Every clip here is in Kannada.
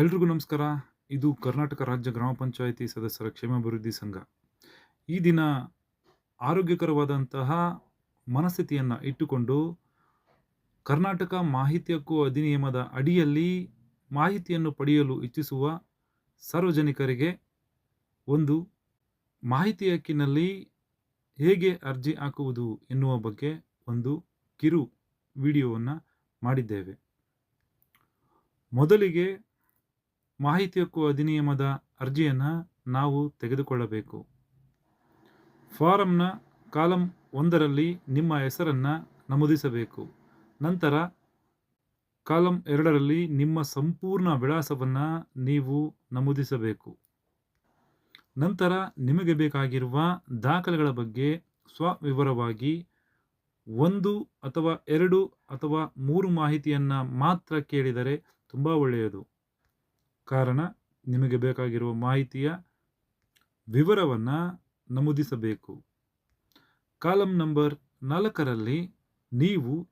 ಎಲ್ರಿಗೂ ನಮಸ್ಕಾರ. ಇದು ಕರ್ನಾಟಕ ರಾಜ್ಯ ಗ್ರಾಮ ಪಂಚಾಯಿತಿ ಸದಸ್ಯರ ಕ್ಷೇಮಾಭಿವೃದ್ಧಿ ಸಂಘ. ಈ ದಿನ ಆರೋಗ್ಯಕರವಾದಂತಹ ಮನಸ್ಥಿತಿಯನ್ನು ಇಟ್ಟುಕೊಂಡು ಕರ್ನಾಟಕ ಮಾಹಿತಿ ಹಕ್ಕು ಅಧಿನಿಯಮದ ಅಡಿಯಲ್ಲಿ ಮಾಹಿತಿಯನ್ನು ಪಡೆಯಲು ಇಚ್ಛಿಸುವ ಸಾರ್ವಜನಿಕರಿಗೆ ಒಂದು ಮಾಹಿತಿ ಹಕ್ಕಿನಲ್ಲಿ ಹೇಗೆ ಅರ್ಜಿ ಹಾಕುವುದು ಎನ್ನುವ ಬಗ್ಗೆ ಒಂದು ಕಿರು ವಿಡಿಯೋವನ್ನು ಮಾಡಿದ್ದೇವೆ. ಮೊದಲಿಗೆ ಮಾಹಿತಿ ಹಕ್ಕು ಅಧಿನಿಯಮದ ಅರ್ಜಿಯನ್ನು ನಾವು ತೆಗೆದುಕೊಳ್ಳಬೇಕು. ಫಾರಂನ ಕಾಲಂ ಒಂದರಲ್ಲಿ ನಿಮ್ಮ ಹೆಸರನ್ನು ನಮೂದಿಸಬೇಕು. ನಂತರ ಕಾಲಂ ಎರಡರಲ್ಲಿ ನಿಮ್ಮ ಸಂಪೂರ್ಣ ವಿಳಾಸವನ್ನು ನೀವು ನಮೂದಿಸಬೇಕು. ನಂತರ ನಿಮಗೆ ಬೇಕಾಗಿರುವ ದಾಖಲೆಗಳ ಬಗ್ಗೆ ಸ್ವವಿವರವಾಗಿ ಒಂದು ಅಥವಾ ಎರಡು ಅಥವಾ ಮೂರು ಮಾಹಿತಿಯನ್ನು ಮಾತ್ರ ಕೇಳಿದರೆ ತುಂಬ ಒಳ್ಳೆಯದು. ಕಾರಣ ನಿಮಗೆ ಬೇಕಾಗಿರುವ ಮಾಹಿತಿಯ ವಿವರವನ್ನು ನಮೂದಿಸಬೇಕು. ಕಾಲಂ ನಂಬರ್ ನಾಲ್ಕರಲ್ಲಿ ನೀವು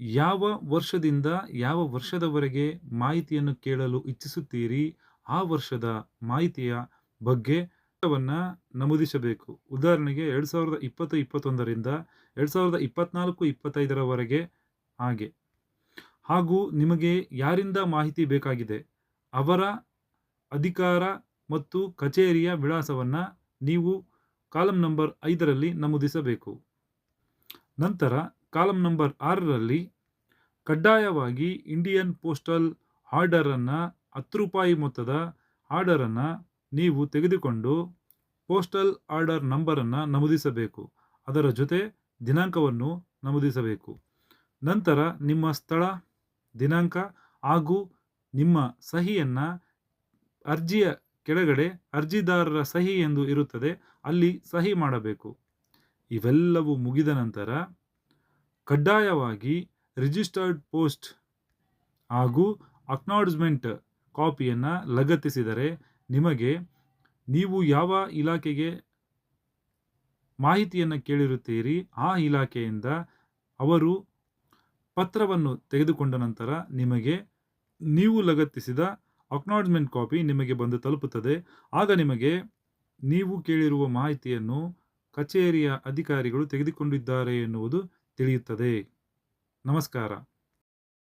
ಯಾವ ವರ್ಷದಿಂದ ಯಾವ ವರ್ಷದವರೆಗೆ ಮಾಹಿತಿಯನ್ನು ಕೇಳಲು ಇಚ್ಛಿಸುತ್ತೀರಿ, ಆ ವರ್ಷದ ಮಾಹಿತಿಯ ಬಗ್ಗೆ ವನ್ನು ನಮೂದಿಸಬೇಕು. ಉದಾಹರಣೆಗೆ ಎರಡು ಸಾವಿರದ ಇಪ್ಪತ್ತು, ಇಪ್ಪತ್ತೊಂದರಿಂದ ಎರಡು ಸಾವಿರದ ಇಪ್ಪತ್ನಾಲ್ಕು, ಇಪ್ಪತ್ತೈದರವರೆಗೆ ಹಾಗೆ. ಹಾಗೂ ನಿಮಗೆ ಯಾರಿಂದ ಮಾಹಿತಿ ಬೇಕಾಗಿದೆ? ಅವರ ಅಧಿಕಾರ ಮತ್ತು ಕಚೇರಿಯ ವಿಳಾಸವನ್ನು ನೀವು ಕಾಲಂ ನಂಬರ್ ಐದರಲ್ಲಿ ನಮೂದಿಸಬೇಕು. ನಂತರ ಕಾಲಂ ನಂಬರ್ ಆರರಲ್ಲಿ ಕಡ್ಡಾಯವಾಗಿ ಇಂಡಿಯನ್ ಪೋಸ್ಟಲ್ ಆರ್ಡರನ್ನು ಹತ್ತು ರೂಪಾಯಿ ಮೊತ್ತದ ಆರ್ಡರನ್ನು ನೀವು ತೆಗೆದುಕೊಂಡು ಪೋಸ್ಟಲ್ ಆರ್ಡರ್ ನಂಬರನ್ನು ನಮೂದಿಸಬೇಕು. ಅದರ ಜೊತೆ ದಿನಾಂಕವನ್ನು ನಮೂದಿಸಬೇಕು. ನಂತರ ನಿಮ್ಮ ಸ್ಥಳ, ದಿನಾಂಕ ಹಾಗೂ ನಿಮ್ಮ ಸಹಿಯನ್ನು ಅರ್ಜಿಯ ಕೆಳಗಡೆ ಅರ್ಜಿದಾರರ ಸಹಿ ಎಂದು ಇರುತ್ತದೆ, ಅಲ್ಲಿ ಸಹಿ ಮಾಡಬೇಕು. ಇವೆಲ್ಲವೂ ಮುಗಿದ ನಂತರ ಕಡ್ಡಾಯವಾಗಿ ರಿಜಿಸ್ಟರ್ಡ್ ಪೋಸ್ಟ್ ಹಾಗೂ ಅಕ್ನಾಡ್ಜ್ಮೆಂಟ್ ಕಾಪಿಯನ್ನು ಲಗತ್ತಿಸಿದರೆ ನಿಮಗೆ ನೀವು ಯಾವ ಇಲಾಖೆಗೆ ಮಾಹಿತಿಯನ್ನು ಕೇಳಿರುತ್ತೀರಿ, ಆ ಇಲಾಖೆಯಿಂದ ಅವರು ಪತ್ರವನ್ನು ತೆಗೆದುಕೊಂಡ ನಂತರ ನಿಮಗೆ ನೀವು ಲಗತ್ತಿಸಿದ ಅಕ್ನಾಲಜ್ಮೆಂಟ್ ಕಾಪಿ ನಿಮಗೆ ಬಂದು ತಲುಪುತ್ತದೆ. ಆಗ ನಿಮಗೆ ನೀವು ಕೇಳಿರುವ ಮಾಹಿತಿಯನ್ನು ಕಚೇರಿಯ ಅಧಿಕಾರಿಗಳು ತೆಗೆದುಕೊಂಡಿದ್ದಾರೆ ಎನ್ನುವುದು ತಿಳಿಯುತ್ತದೆ. ನಮಸ್ಕಾರ.